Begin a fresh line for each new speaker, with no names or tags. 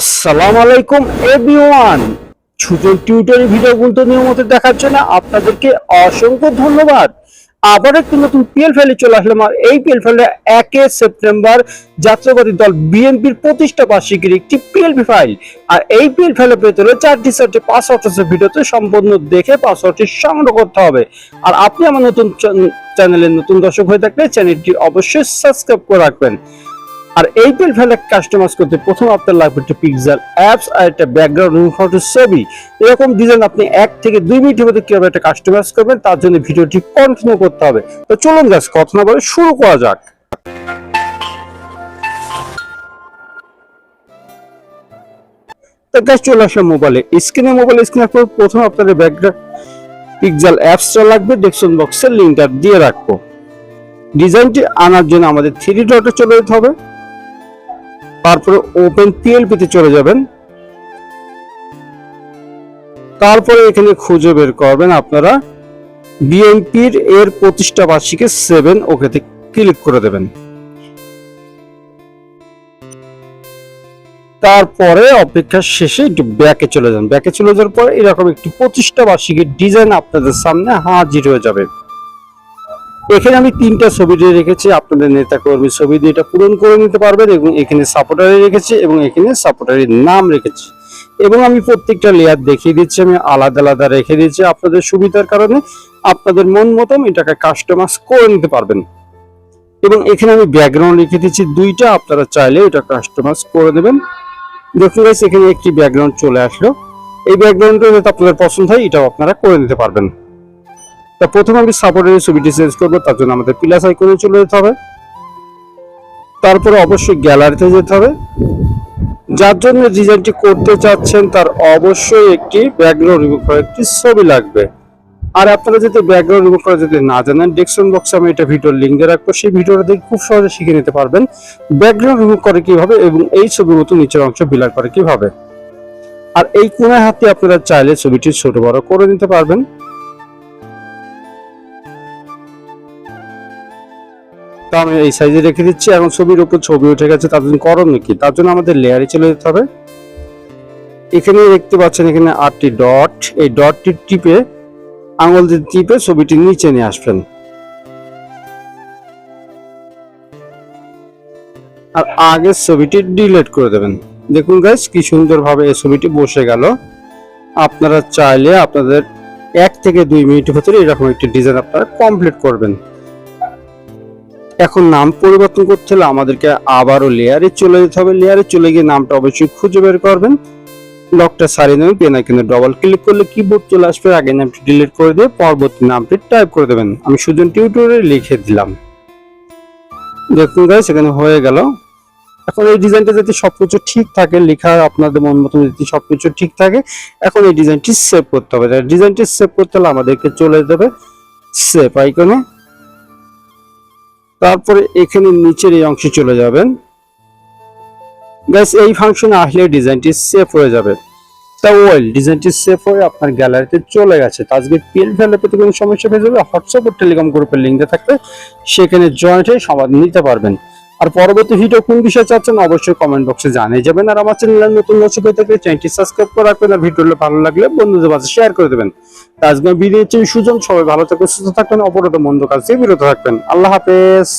আসসালামু আলাইকুম, এভরিওয়ান। সুজন টিউটরি ভিডিওগুলো নিয়মিত দেখার জন্য আপনাদেরকে অসংখ্য ধন্যবাদ। আবার একটি নতুন পিএল ফাইলে চলে আসলাম, আর এই পিএল ফাইলে একে সেপ্টেম্বর জাতীয়বাদী দল বিএনপির প্রতিষ্ঠা বার্ষিকীর একটি পিএলপি ফাইল আর এই পিএল ফাইলে পেতে চারটি চারটি পাসওয়ার্ড ভিডিওতে সম্পূর্ণ দেখে পাসওয়ার্ডটি সংগ্রহ করতে হবে। আর আপনি আমার নতুন চ্যানেলের নতুন দর্শক হয়ে থাকলে চ্যানেলটি অবশ্যই সাবস্ক্রাইব করে রাখবেন। আর এই পিল ফেলে কাস্টমাইজ করতে প্রথম আপনার লাগবে একটা পিক্সেল অ্যাপস আর একটা ব্যাকগ্রাউন্ড ফটো ছবি। এরকম ডিজাইন আপনি এক থেকে দুই মিনিটের মধ্যে কীভাবে একটা কাস্টমাইজ করবেন, তার জন্য ভিডিওটি কন্টিনিউ করতে হবে। তো চলুন গাছ কথা না বলে শুরু করা যাক। তো গাছ চলে আসলাম মোবাইলে স্ক্রিনে মোবাইল স্ক্রিনের পর প্রথম আপনাদের ব্যাকগ্রাউন্ড পিক্সেল অ্যাপসটা লাগবে ডেস্কটপ বক্সের লিঙ্কটা দিয়ে রাখব। ডিজাইনটি আনার জন্য আমাদের থ্রি ডটে চলে যেতে হবে। তারপরে ওপেন পিএলপি তে চলে যাবেন। তারপরে এখানে খুঁজে বের করবেন আপনারা বিএনপির এর প্রতিষ্ঠা বার্ষিকী সেভেন ওকেতে ক্লিক করে দেবেন। তারপরে অপেক্ষার শেষে একটু ব্যাকে চলে যান। ব্যাকে চলে যাওয়ার পরে এরকম একটি প্রতিষ্ঠা বার্ষিকীর ডিজাইন আপনাদের সামনে হাজির হয়ে যাবে। এখানে আমি তিনটা ছবি দিয়ে রেখেছি। আপনাদের নেতা কর্মী ছবি দিয়ে এটা পূরণ করে নিতে পারবেন এবং এখানে সাপোর্টারে রেখেছি এবং এখানে সাপোর্টারের নাম রেখেছি। এবং আমি প্রত্যেকটা লেয়ার দেখিয়ে দিচ্ছি, আমি আলাদা আলাদা রেখে দিচ্ছি আপনাদের সুবিধার কারণে। আপনাদের মন মতন এটাকে কাস্টমাইজ করে নিতে পারবেন। এবং এখানে আমি ব্যাকগ্রাউন্ড রেখে দিচ্ছি, দুইটা আপনারা চাইলে এটা কাস্টমাইজ করে দেবেন দেখুন এখানে একটি ব্যাকগ্রাউন্ড চলে আসলো। এই ব্যাকগ্রাউন্ডটা যদি আপনাদের পছন্দ হয়, এটাও আপনারা করে নিতে পারবেন। তা প্রথমে আমি সাপোর্টের ছবিটি চেঞ্জ করব, তার জন্য আমাদের প্লাস আইকনে চলে যেতে হবে। তারপরে অবশ্যই গ্যালারিতে যেতে হবে। যার জন্য ডিজাইনটি করতে চাচ্ছেন, তার অবশ্যই একটি ব্যাকগ্রাউন্ড রিমুভ করা একটি ছবি লাগবে। আর আপনারা যদি ব্যাকগ্রাউন্ড রিমুভ করা যদি না জানেন ডেসক্রিপশন বক্সে আমি এটা ভিডিওর লিঙ্ক দিয়ে রাখব। সেই ভিডিওটা দেখে খুব সহজে শিখে নিতে পারবেন ব্যাকগ্রাউন্ড রিমুভ করে কীভাবে এবং এই ছবির মতো নিচের অংশ বিলার করে কীভাবে। আর এই কোনায় হাতে আপনারা চাইলে ছবিটি ছোট বড় করে নিতে পারবেন। তো আমি এই সাইজে রেখে দিচ্ছি, এখন ছবির উপর ছবি উঠে গেছে, তার জন্য করণীয় কি? তার জন্য আমাদের লেয়ারে চলে যেতে হবে। এখানে দেখতে পাচ্ছেন, এখানে আটটি ডট এই ডটটি টিপে, আঙুল দিয়ে টিপে ছবিটি নিচে নিয়ে আসবেন। আর আগের ছবিটি ডিলিট করে দেবেন। দেখুন গাইস কি সুন্দরভাবে এই ছবিটি বসে গেল। আপনারা চাইলে আপনাদের এক থেকে দুই মিনিটের ভেতরে এরকম একটি ডিজাইন আপনারা কমপ্লিট করবেন। এখন নাম পরিবর্তন করতে হলে আমাদেরকে আবারও লেয়ারে চলে যেতে হবে। লেয়ারে চলে গিয়ে নামটা অবশ্যই খুঁজে বের করবেন। লকটা সারিয়ে নেবেন পেন আইকনে ডবল ক্লিক করলে কিবোর্ড চলে আসবে। আগে নামটি ডিলিট করে দিয়ে পরবর্তী নামটি টাইপ করে দেবেন। আমি সুজন টিউটোরে লিখে দিলাম। দেখুন গাইস এখানে হয়ে গেল। এখন এই ডিজাইনটা যদি সবকিছু ঠিক থাকে লেখা আপনাদের মন মতো যদি সবকিছু ঠিক থাকে, এখন এই ডিজাইনটি সেভ করতে হবে। ডিজাইনটি সেভ করতে হলে আমাদেরকে চলে যেতে হবে সেভ আইকনে তারপরে এখানে নিচের এই অংশে চলে যাবেন। এই ফাংশনে আসলে ডিজাইনটি সেফ হয়ে যাবে। তা ওয়েল ডিজাইনটি সেফ হয়ে আপনার গ্যালারিতে চলে গেছে। আজকে পিএল ফেলে পেতে কোনো সমস্যা হয়ে যাবে। হোয়াটসঅ্যাপ টেলিগ্রাম গ্রুপের লিঙ্কে থাকবে। সেখানে জয়েন্ট হয়ে সমাধান নিতে পারবেন। আর পরবর্তী ভিডিও কোন বিষয়ে চাচ্ছেন অবশ্যই কমেন্ট বক্সে জানিয়ে যাবেন। আর আমার চ্যানেলের নতুন দর্শক হয়ে থাকলে চ্যানেলটি সাবস্ক্রাইব করে রাখবেন আর ভিডিওটা ভালো লাগলে বন্ধুদের মাঝে শেয়ার করে দেবেন। আজকে ভিডিও সুজন, সবাই ভালো থাকবেন, সুস্থ থাকবেন অপরাধ মন্দ কাজ থেকে বিরত থাকবেন। আল্লাহ হাফেজ।